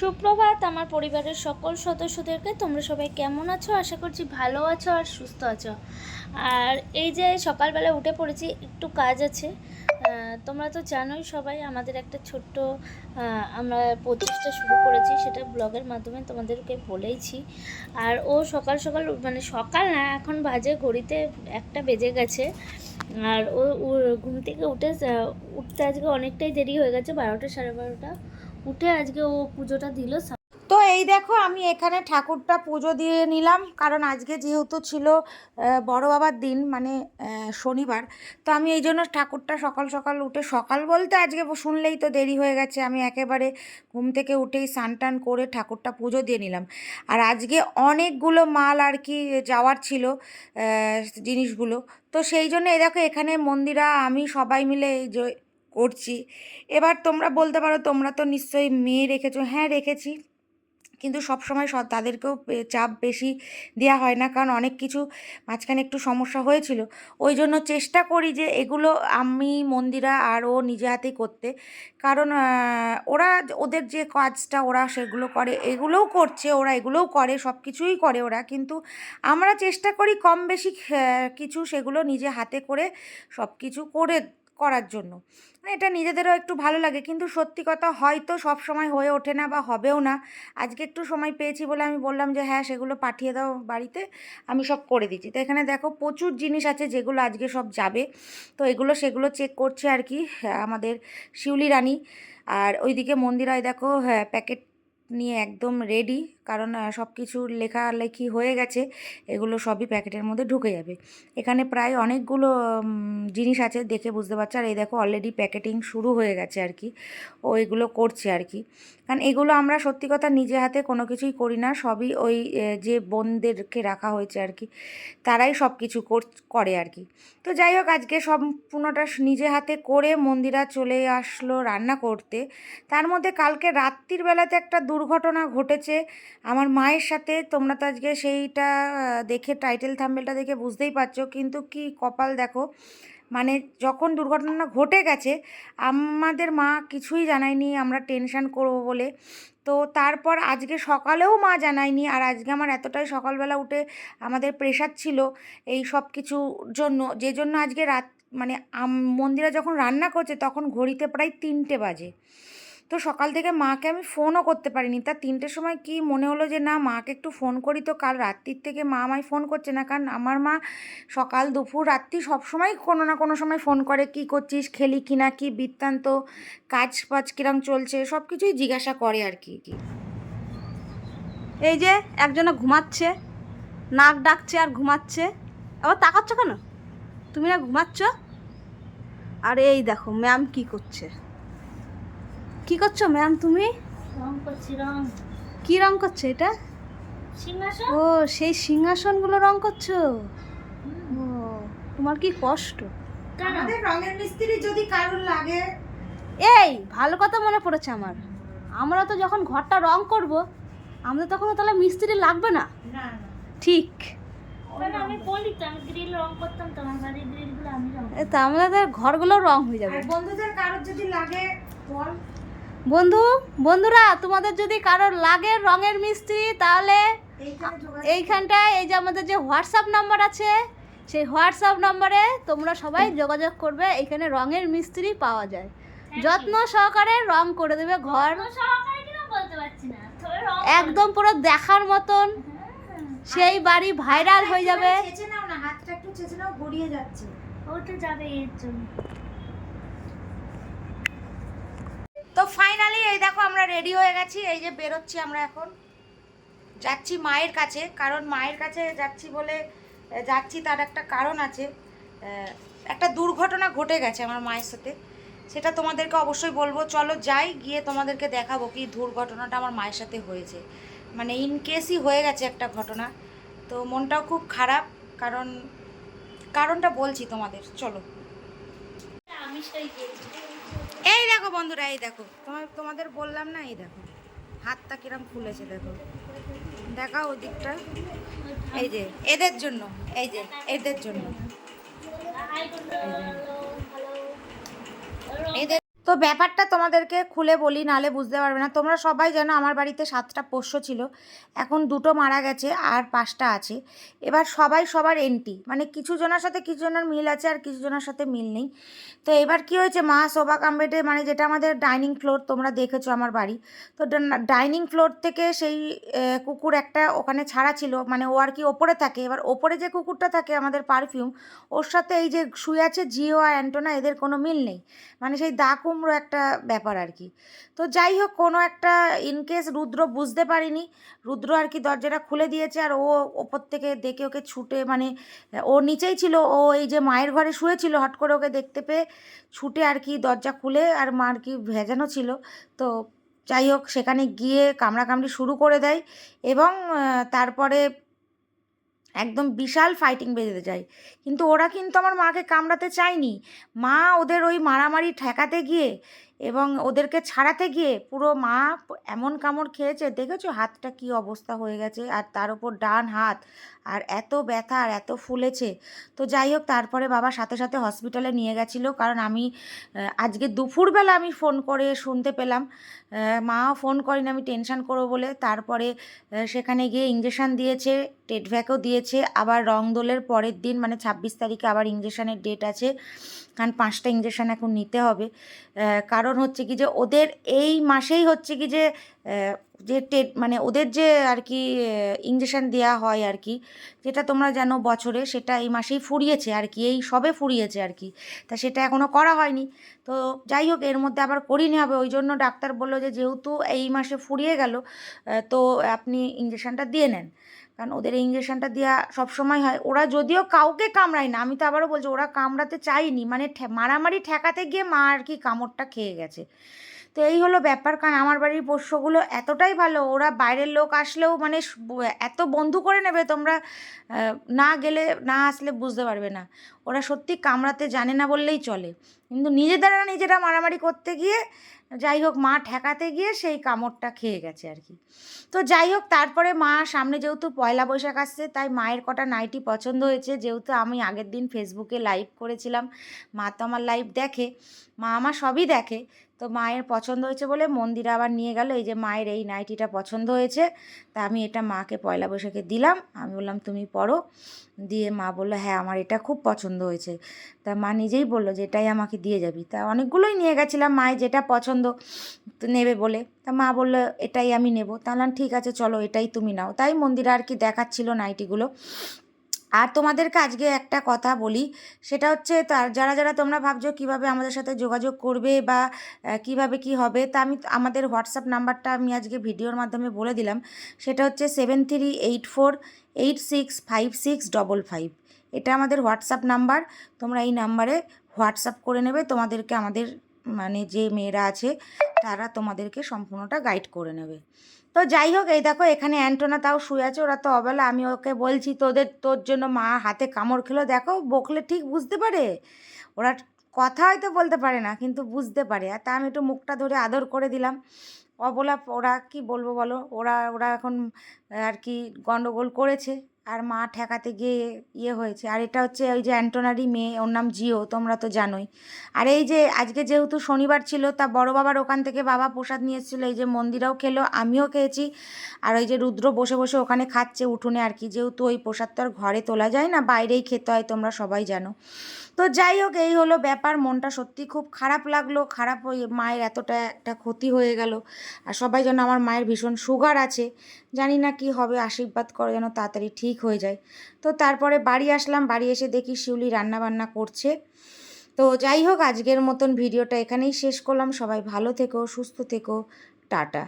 সুপ্রভাত, আমার পরিবারের সকল সদস্যদেরকে। তোমরা সবাই কেমন আছো? আশা করছি ভালো আছো আর সুস্থ আছো। আর এই যে সকালবেলা উঠে পড়েছি, একটু কাজ আছে। তোমরা তো জানোই সবাই, আমাদের একটা ছোট্ট আমরা প্রচেষ্টা শুরু করেছি, সেটা ব্লগের মাধ্যমে তোমাদেরকে বলেইছি। আর ও সকাল সকাল মানে সকাল না, এখন বাজে ঘড়িতে একটা বেজে গেছে। আর ও ঘুম থেকে উঠে উঠতে আজকে অনেকটাই দেরি হয়ে গেছে, বারোটা সাড়ে বারোটা। উঠে আজকে ও পুজোটা দিল তো এই দেখো, আমি এখানে ঠাকুরটা পুজো দিয়ে নিলাম, কারণ আজকে যেহেতু ছিল বড় বাবার দিন মানে শনিবার, তো আমি এই জন্য ঠাকুরটা সকাল সকাল উঠে, সকাল বলতে আজকে শুনলেই তো দেরি হয়ে গেছে, আমি একেবারে ঘুম থেকে উঠেই স্নান টান করে ঠাকুরটা পুজো দিয়ে নিলাম। আর আজকে অনেকগুলো মাল আর কি যাওয়ার ছিল জিনিসগুলো, তো সেই জন্য এই দেখো, এখানে মন্দিরা, আমি সবাই মিলে এই যে করছি। এবার তোমরা বলতে পারো, তোমরা তো নিশ্চয়ই মেয়ে রেখেছো। হ্যাঁ রেখেছি। কিন্তু সবসময় সব তাদেরকেও চাপ বেশি দেওয়া হয় না। কারণ অনেক কিছু মাঝখানে একটু সমস্যা হয়েছিল। ওই জন্য চেষ্টা করি যে এগুলো আমি মন্দিরা আর ও নিজে হাতেই করতে। কারণ ওরা ওদের যে কাজটা ওরা সেগুলো করে, এগুলোও করছে, ওরা এগুলোও করে সব কিছুই করে ওরা। কিন্তু আমরা চেষ্টা করি কম বেশি কিছু সেগুলো নিজে হাতে করে সব কিছু করে করার জন্য। মানে এটা নিজেদেরও একটু ভালো লাগে। কিন্তু সত্যি কথা হয়তো সব সময় হয়ে ওঠে না বা হবেও না। আজকে একটু সময় পেয়েছি বলে আমি বললাম যে হ্যাঁ সেগুলো পাঠিয়ে দাও বাড়িতে। আমি সব করে দিচ্ছি। তো এখানে দেখো প্রচুর জিনিস আছে যেগুলো আজকে সব যাবে। তো এগুলো সেগুলো চেক করছে আর কি হ্যাঁ, আমাদের শিউলি রানী। আর ওইদিকে মন্দিরায় দেখো হ্যাঁ প্যাকেট নিয়ে একদম রেডি কারণ সব কিছু লেখালেখি হয়ে গেছে, এগুলো সবই প্যাকেটের মধ্যে ঢুকে যাবে। এখানে প্রায় অনেকগুলো জিনিস আছে দেখে বুঝতে পারছ। আর এই দেখো অলরেডি প্যাকেটিং শুরু হয়ে গেছে আর কি। ও এগুলো করছে আর কি। কারণ এগুলো আমরা সত্যি কথা নিজে হাতে কোনো কিছুই করি না। সবই ওই যে বোনদেরকে রাখা হয়েছে আর কি, তারাই সব কিছু করে আর কি। তো যাই হোক, আজকে সম্পূর্ণটা নিজে হাতে করে মন্দিরা চলে আসলো রান্না করতে। তার মধ্যে কালকে রাত্রির বেলাতে একটা দুর্ঘটনা ঘটেছে। আমার মায়ের সাথে তোমরা তো আজকে সেইটা দেখে টাইটেল থাম্বেলটা দেখে বুঝতেই পারছ। কিন্তু কি কপাল দেখো মানে যখন দুর্ঘটনা ঘটে গেছে, আমাদের মা কিছুই জানায়নি, আমরা টেনশান করব বলে। তো তারপর আজকে সকালেও মা জানায়নি, আর আজকে আমার এতটাই সকালবেলা উঠে আমাদের প্রেশার ছিল এই সব কিছুর জন্য। যে জন্য আজকে রাত মানে মন্দিরা যখন রান্না করছে, তখন ঘড়িতে প্রায় তিনটে বাজে। তো সকাল থেকে মাকে আমি ফোনও করতে পারিনি। তা তিনটের সময় কি মনে হলো যে, না, মাকে একটু ফোন করি তো, কাল রাত্রির থেকে মা আমায় ফোন করছে না। কারণ আমার মা সকাল, দুপুর, রাত্রি সবসময় কোনো না কোনো সময় ফোন করে, কি করছিস, খেলি কি না, কি বৃত্তান্ত কাজ ফাজ কিরম চলছে? সব কিছুই জিজ্ঞাসা করে আর কি এই যে, একজনে ঘুমাচ্ছে, নাক ডাকছে আর ঘুমাচ্ছে। আবার তাকাচ্ছ কেন? তুমি না ঘুমাচ্ছ? আর এই দেখো ম্যাম কি করছে? কি করছ ম্যাম তুমি? কি রং করছ এটা? ও সেই সিংহাসনগুলো রং করছ? ও তোমার কি কষ্ট? আমাদের রঙের মিস্ত্রি যদি কারোর লাগে। এই ভালো কথা মনে পড়েছে আমার। আমরা তো যখন ঘরটা রং করব আমাদের তখন তাহলে মিস্ত্রি লাগবে না? না ঠিক। আমি বলি তো আমি গ্রিল রং করতাম তো আমার বাড়ির গ্রিলগুলো আমি রং এ তো আমাদের ঘরগুলো রং হয়ে যাবে। বন্ধুদের কারোর যদি লাগে বল। বন্ধু বন্ধুরা তোমাদের যদি কারোর লাগে রঙের মিস্ত্রি তাহলে এইখানটায় এই যে আমাদের যে হোয়াটসঅ্যাপ নাম্বার আছে সেই হোয়াটসঅ্যাপ নম্বরে তোমরা সবাই যোগাযোগ করবে এখানে রঙের মিস্ত্রি পাওয়া যায়। যত্ন সহকারে রং করে দেবে ঘর। একদম পুরো দেখার মতন। সেই বাড়ি ভাইরাল হয়ে যাবে। চেঁচে নাও না হাতটা একটু চেঁচে নাও গড়িয়ে যাচ্ছে। ওটা যাবে এর জন্য। তো ফাইনালি এই দেখো আমরা রেডি হয়ে গেছি, এই যে বেরোচ্ছি আমরা এখন। যাচ্ছি মায়ের কাছে, কারণ মায়ের কাছে যাচ্ছি বলে যাচ্ছি তার একটা কারণ আছে। একটা দুর্ঘটনা ঘটে গেছে আমার মায়ের সাথে। সেটা তোমাদেরকে অবশ্যই বলব। চলো যাই, গিয়ে তোমাদেরকে দেখাবো কি দুর্ঘটনাটা আমার মায়ের সাথে হয়েছে। মানে ইন কেসই হয়ে গেছে একটা ঘটনা। তো মনটাও খুব খারাপ, কারণ, কারণটা বলছি তোমাদের। চলো। আমি সেই এই দেখো বন্ধুরা, এই দেখো। তোমার তোমাদের বললাম না, এই দেখো। হাতটা কিরম খুলেছে দেখো। দেখা ওই দিকটা এই যে, এদের জন্য, এই যে, এদের জন্য হাই বন্ধু হ্যালো হ্যালো এদের তো ব্যাপারটা তোমাদেরকে খুলে বলি, নালে বুঝতে পারবে না। তোমরা সবাই জানো আমার বাড়িতে সাতটা পোষ্য ছিল। এখন দুটো মারা গেছে আর পাঁচটা আছে। এবার সবাই সবার এন্টি। মানে কিছু জনের সাথে কিছু জনের মিল আছে আর কিছু জনের সাথে মিল নেই। তো এবার কি হয়েছে, মা শোভা কামবেটে মানে যেটা আমাদের ডাইনিং ফ্লোর তোমরা দেখেছ আমার বাড়ি। তো ডাইনিং ফ্লোর থেকে সেই কুকুর একটা ওখানে ছাড়া ছিল। মানে ও আর কি ওপরে থাকে। এবার ওপরে যে কুকুরটা থাকে আমাদের পারফিউম, ওর সাথে এই যে শুয়ে আছে জিও আর অ্যান্টোনা, এদের কোনো মিল নেই। মানে সেই দা কুমড়ো একটা ব্যাপার আর কি। তো যাই হোক, কোনো একটা ইনকেস রুদ্র বুঝতে পারিনি, রুদ্র আর কি দরজাটা খুলে দিয়েছে আর ও ওপর থেকে দেখে ওকে ছুটে মানে ও নিচেই ছিল, ও এই যে মায়ের ঘরে শুয়েছিল হট করে ওকে দেখতে পেয়ে ছুটে আর কি দরজা খুলে আর মা আর কি ভেজানো ছিল। তো যাই হোক, সেখানে গিয়ে কামড়াকামড়ি শুরু করে দেয় এবং তারপরে একদম বিশাল ফাইটিং বেঁধে যায়। কিন্তু ওরা কিন্তু আমার মাকে কামড়াতে চায়নি। মা ওদের ওই মারামারি ঠেকাতে গিয়ে এবং ওদেরকে ছাড়াতে গিয়ে পুরো মা এমন কামড় খেয়েছে দেখেছ? হাতটা কি অবস্থা হয়ে গেছে আর তার উপর ডান হাত আর এত ব্যথা আর এত ফুলেছে। তো যাই হোক তারপরে বাবা সাথে সাথে হসপিটালে নিয়ে গেছিল কারণ আমি আজকে দুপুরবেলা আমি ফোন করে শুনতে পেলাম। মাও ফোন করেনি আমি টেনশান করব বলে। তারপরে সেখানে গিয়ে ইঞ্জেকশান দিয়েছে টেটভ্যাকও দিয়েছে। আবার রং দোলের পরের দিন মানে ছাব্বিশ তারিখে আবার ইঞ্জেকশানের ডেট আছে। কারণ পাঁচটা ইঞ্জেকশান এখন নিতে হবে। আহ, কারণ হচ্ছে কি যে ওদের এই মাসেই হচ্ছে কি যে যে টেট মানে ওদের যে আর কি ইঞ্জেকশান দেওয়া হয় আর কি, যেটা তোমরা জানো বছরে, সেটা এই মাসেই ফুরিয়েছে আর কি, এই সবে ফুরিয়েছে আর কি। তা সেটা এখনও করা হয়নি। তো যাই হোক, এর মধ্যে আবার করিনি হবে। ওই জন্য ডাক্তার বলল যে, যেহেতু এই মাসে ফুরিয়ে গেল তো আপনি ইঞ্জেকশানটা দিয়ে নেন। কারণ ওদের ইঞ্জেকশানটা দেওয়া সবসময় হয়। ওরা যদিও কাউকে কামড়ায় না, আমি তো আবারও বলছি, ওরা কামড়াতে চায়নি। মানে মারামারি ঠেকাতে গিয়ে মা আর কি কামড়টা খেয়ে গেছে। তো এই হলো ব্যাপার, কারণ আমার বাড়ির পোষ্যগুলো এতটাই ভালো, ওরা বাইরের লোক আসলেও মানে এত বন্ধু করে নেবে তোমরা না গেলে না আসলে বুঝতে পারবে না। ওরা সত্যি কামড়াতে জানে না বললেই চলে। কিন্তু নিজেদেরা নিজেরা মারামারি করতে গিয়ে যাই হোক মা ঠেকাতে গিয়ে সেই কামড়টা খেয়ে গেছে আর কি। তো যাই হোক তারপরে মা সামনে যেহেতু পয়লা বৈশাখ আসছে, তাই মায়ের কটা নাইটি পছন্দ হয়েছে। যেহেতু আমি আগের দিন ফেসবুকে লাইভ করেছিলাম, মা তো আমার লাইভ দেখে, মা আমার সবই দেখে। তো মায়ের পছন্দ হয়েছে বলে মন্দিরে আবার নিয়ে গেল। এই যে মায়ের এই নাইটিটা পছন্দ হয়েছে, তা আমি এটা মাকে পয়লা বৈশাখে দিলাম। আমি বললাম, তুমি পড়ো দিয়ে মা বলল হ্যাঁ আমার এটা খুব পছন্দ হয়েছে। তা মা নিজেই বলল যে, এটাই আমাকে দিয়ে যাবি। তা অনেকগুলোই নিয়ে গেছিলাম মায়ের যেটা পছন্দ নেবে বলে। তা মা বলল, এটাই আমি নেব। তাহলে ঠিক আছে, চলো এটাই তুমি নাও। তাই মন্দিরে আর কি দেখাচ্ছিল নাইটিগুলো। আর তোমাদেরকে আজকে একটা কথা বলি, সেটা হচ্ছে তার, যারা যারা তোমরা ভাবছ কীভাবে আমাদের সাথে যোগাযোগ করবে বা কীভাবে কি হবে, তা আমি, আমাদের হোয়াটসঅ্যাপ নাম্বারটা আমি আজকে ভিডিওর মাধ্যমে বলে দিলাম। সেটা হচ্ছে seven three eight four eight six five six double five. এটা আমাদের হোয়াটসঅ্যাপ নাম্বার। তোমরা এই নাম্বারে হোয়াটসঅ্যাপ করে নেবে, তোমাদেরকে আমাদের মানে যে মেয়েরা আছে, তারা তোমাদেরকে সম্পূর্ণটা গাইড করে নেবে। তো যাই হোক, এই দেখো এখানে অ্যান্টোনা তাও শুয়ে আছে, ওরা তো অবেলা। আমি ওকে বলছি, তোদের, তোর জন্য মা হাতে কামড় খেলো। দেখো, বকলে ঠিক বুঝতে পারে। ওরা কথা হয়তো বলতে পারে না, কিন্তু বুঝতে পারে। আর তা আমি একটু মুখটা ধরে আদর করে দিলাম। অবলা, ওরা কি বলব বলো? ওরা ওরা এখন আর কি গন্ডগোল করেছে। আর মা ঠেকাতে গিয়ে ইয়ে হয়েছে। আর এটা হচ্ছে ওই যে অ্যান্টোনারি মেয়ে, ওর নাম জিও, তোমরা তো জানোই। আর এই যে আজকে যেহেতু শনিবার ছিল, তা বড় বাবার ওখান থেকে বাবা প্রসাদ নিয়ে এসেছিল। এই যে মন্দিরাও খেলো, আমিও খেয়েছি। আর ওই যে রুদ্র বসে বসে ওখানে খাচ্ছে উঠোনে আর কি। যেহেতু ওই প্রসাদ তো আর ঘরে তোলা যায় না, বাইরেই খেতে হয়, তোমরা সবাই জানো। তো যাই হোক, এই হলো ব্যাপার। মনটা সত্যি খুব খারাপ লাগল। খারাপ ওই মায়ের এতটা একটা ক্ষতি হয়ে গেল। আর সবাই যেন আমার মায়ের ভীষণ সুগার আছে। জানি না কি হবে, আশীর্বাদ করে যেন তাড়াতাড়ি ঠিক হয়ে যায়। তো তারপরে বাড়ি আসলাম। বাড়ি এসে দেখি শিউলি রান্না বান্না করছে। তো যাই হোক, আজকের মতন ভিডিওটা এখানেই শেষ করলাম। সবাই ভালো থেকো, সুস্থ থেকো। টাটা।